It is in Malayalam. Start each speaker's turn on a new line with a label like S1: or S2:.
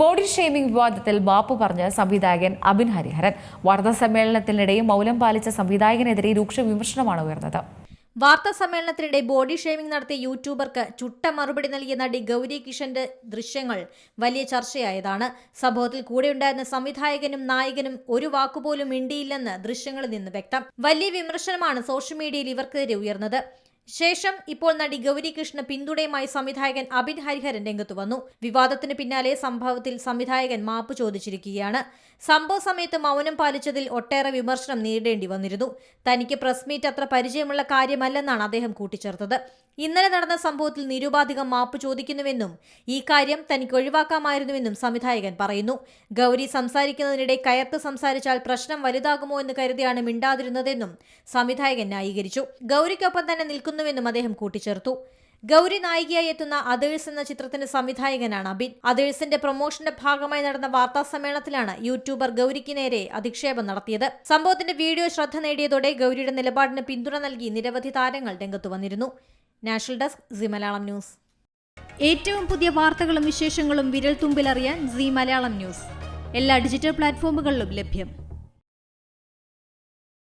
S1: ബോഡി ഷേമിംഗ് വിവാദത്തിൽ മാപ്പ് പറഞ്ഞ സംവിധായകൻ അബിൻ ഹരിഹരൻ. വാർത്താ സമ്മേളനത്തിനിടെ മൗനം പാലിച്ച സംവിധായകനെതിരെ രൂക്ഷ വിമർശനമാണ് ഉയർന്നത്.
S2: വാർത്താ സമ്മേളനത്തിനിടെ ബോഡി ഷേമിംഗ് നടത്തിയ യൂട്യൂബർക്ക് ചുട്ട മറുപടി നൽകിയ നടി ഗൗരി കിഷന്റെ ദൃശ്യങ്ങൾ വലിയ ചർച്ചയായതാണ്. സംഭവത്തിൽ കൂടെയുണ്ടായിരുന്ന സംവിധായകനും നായകനും ഒരു വാക്കുപോലും മിണ്ടിയില്ലെന്ന് ദൃശ്യങ്ങളിൽ നിന്ന് വ്യക്തം. വലിയ വിമർശനമാണ് സോഷ്യൽ മീഡിയയിൽ ഇവർക്കെതിരെ ഉയർന്നത്. ശേഷം ഇപ്പോൾ നടി ഗൗരി കൃഷ്ണ പിന്തുണയുമായി സംവിധായകൻ അബിൻ ഹരിഹരൻ രംഗത്തു വന്നു. വിവാദത്തിന് പിന്നാലെ സംഭവത്തിൽ സംവിധായകൻ മാപ്പ് ചോദിച്ചിരിക്കുകയാണ്. സംഭവ സമയത്ത് മൗനം പാലിച്ചതിൽ ഒട്ടേറെ വിമർശനം നേരിടേണ്ടി വന്നിരുന്നു. തനിക്ക് പ്രസ് മീറ്റ് അത്ര പരിചയമുള്ള കാര്യമല്ലെന്നാണ് അദ്ദേഹം കൂട്ടിച്ചേർത്തത്. ഇന്നലെ നടന്ന സംഭവത്തിൽ നിരുപാധികം മാപ്പ് ചോദിക്കുന്നുവെന്നും ഈ കാര്യം തനിക്ക് ഒഴിവാക്കാമായിരുന്നുവെന്നും സംവിധായകൻ പറയുന്നു. ഗൗരി സംസാരിക്കുന്നതിനിടെ കയർത്ത് സംസാരിച്ചാൽ പ്രശ്നം വലുതാകുമോ എന്ന് കരുതിയാണ് മിണ്ടാതിരുന്നതെന്നും സംവിധായകൻ ന്യായീകരിച്ചു. ഗൗരിക്കൊപ്പം തന്നെ നിൽക്കുന്നുവെന്നും അദ്ദേഹം കൂട്ടിച്ചേർത്തു. ഗൗരി നായികയായി എത്തുന്ന അതേഴ്സ് എന്ന ചിത്രത്തിന്റെ സംവിധായകനാണ് അബിൻ. അതേഴ്സിന്റെ പ്രൊമോഷന്റെ ഭാഗമായി നടന്ന വാർത്താ സമ്മേളനത്തിലാണ് യൂട്യൂബർ ഗൗരിക്ക് നേരെ അധിക്ഷേപം നടത്തിയത്. സംഭവത്തിന്റെ വീഡിയോ ശ്രദ്ധ നേടിയതോടെ ഗൗരിയുടെ നിലപാടിന് പിന്തുണ നൽകി നിരവധി താരങ്ങൾ രംഗത്തു വന്നിരുന്നു. National desk Zee Malayalam news. ഏറ്റവും പുതിയ വാർത്തകളും വിശേഷങ്ങളും വിരൽ തുമ്പിലറിയാൻ സി മലയാളം ന്യൂസ്. എല്ലാ ഡിജിറ്റൽ പ്ലാറ്റ്ഫോമുകളിലും ലഭ്യം.